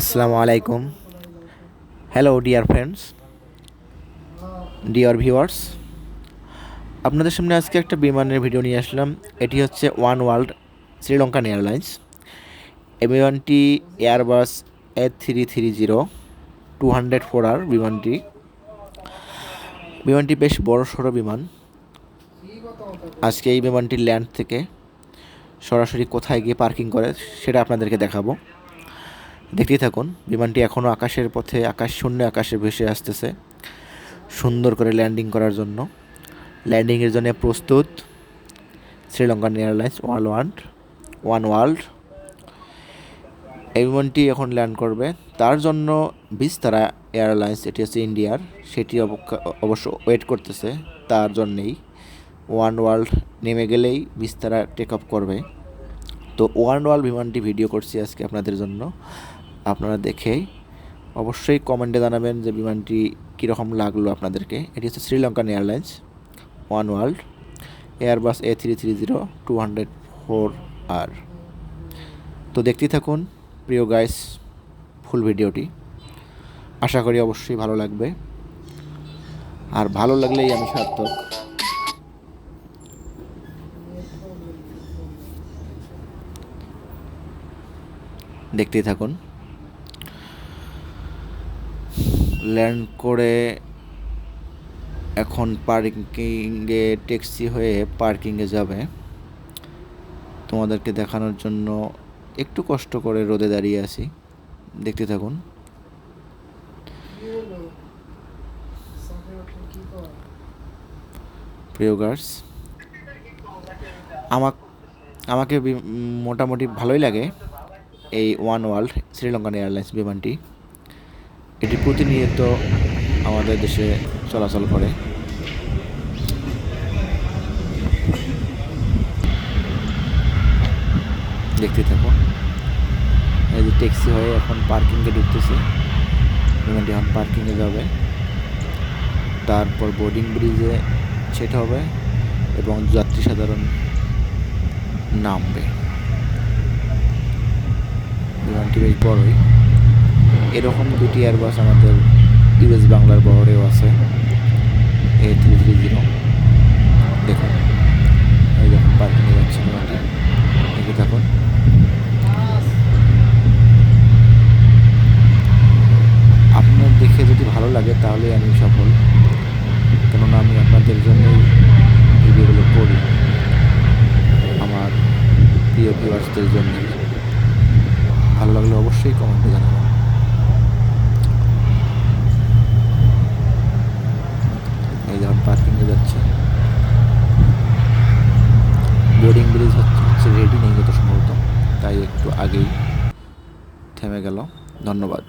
আসসালামু আলাইকুম। Hello dear friends dear viewers আপনাদের সামনে আজকে একটা বিমানের ভিডিও নিয়ে আসলাম। এটি হচ্ছে ওয়ান ওয়ার্ল্ড শ্রীলঙ্কান এয়ারলাইন্স এই বিমানটি Airbus A three three zero two hundred four R বিমানটি। বিমানটি বেশ বড় সড়ো বিমান। আজকে এই বিমানটি ল্যান্ড থেকে সরাসরি কোথায় গিয়ে পার্কিং করে, সেটা আপনাদেরকে দেখাবো। দেখতেই থাকুন, বিমানটি এখনও আকাশের পথে, আকাশ শূন্য আকাশে ভেসে আসতেছে। সুন্দর করে ল্যান্ডিং করার জন্য। ল্যান্ডিংয়ের জন্য প্রস্তুত Sri Lankan Airlines world world one world. এই বিমানটি এখন ল্যান্ড করবে। তার জন্য বিস্তারা এয়ারলাইন্স, এটি হচ্ছে ইন্ডিয়ার, সেটি অবশ্য ওয়েট করতেছে। তার জন্যেই ওয়ান ওয়ার্ল্ড নেমে গেলেই বিস্তারা টেক অফ করবে। তো ওয়ান ওয়ার্ল্ড বিমানটি ভিডিও করছি আজকে আপনাদের জন্য। আপনারা দেখে অবশ্যই কমেন্টে জানাবেন যে বিমানটি কীরকম লাগল আপনাদেরকে। এটি হচ্ছে Sri Lankan Airlines, one world, Airbus A three three zero two hundred four R তো দেখতেই থাকুন, প্রিয় গাইস, ফুল ভিডিওটি। আশা করি অবশ্যই ভালো লাগবে। আর ভালো লাগলেই আমি সার্থক। দেখতেই থাকুন। ল্যান্ড করে এখন পার্কিংয়ে ট্যাক্সি হয়ে পার্কিংয়ে যাবে। তোমাদেরকে দেখানোর জন্য একটু কষ্ট করে রোদে দাঁড়িয়ে আছি। দেখতে থাকুন। প্রিয় গার্স আমাক, আমাকে মোটামুটি ভালোই লাগে এই ওয়ান ওয়ার্ল্ড, শ্রীলঙ্কান এয়ারলাইন্স বিমানটি। এটি প্রতিনিয়ত আমাদের দেশে চলাচল করে। দেখতে থাকুন। এই যে ট্যাক্সি হয়ে এখন পার্কিংয়ে ঢুকতেছে। বিমানটি এখন পার্কিংয়ে যাবে। তারপর বোর্ডিং ব্রিজে সেট হবে এবং যাত্রী সাধারণ নামবে। বিমানটি বেশ বড়ই। এরকম দুটি এয়ারবাস আমাদের ইউএস বাংলার বহরেও আছে। এ থ্রি থ্রি জিরো দেখুন। এই যখন পার্কিংয়ে যাচ্ছে দেখে থাকুন আপনার দেখে যদি ভালো লাগে তাহলে আমি সফল। কেননা আমি আপনাদের জন্যই ভিডিওগুলো করি। আমার প্রিয় ভিউয়ার্সদের জন্য ভালো লাগলে অবশ্যই কমেন্টে জানাবেন এই যখন পার্কিংয়ে যাচ্ছে বোর্ডিং ব্রিজ হচ্ছে রেডি নেই যত সম্ভবত তাই একটু আগেই থেমে গেল। ধন্যবাদ।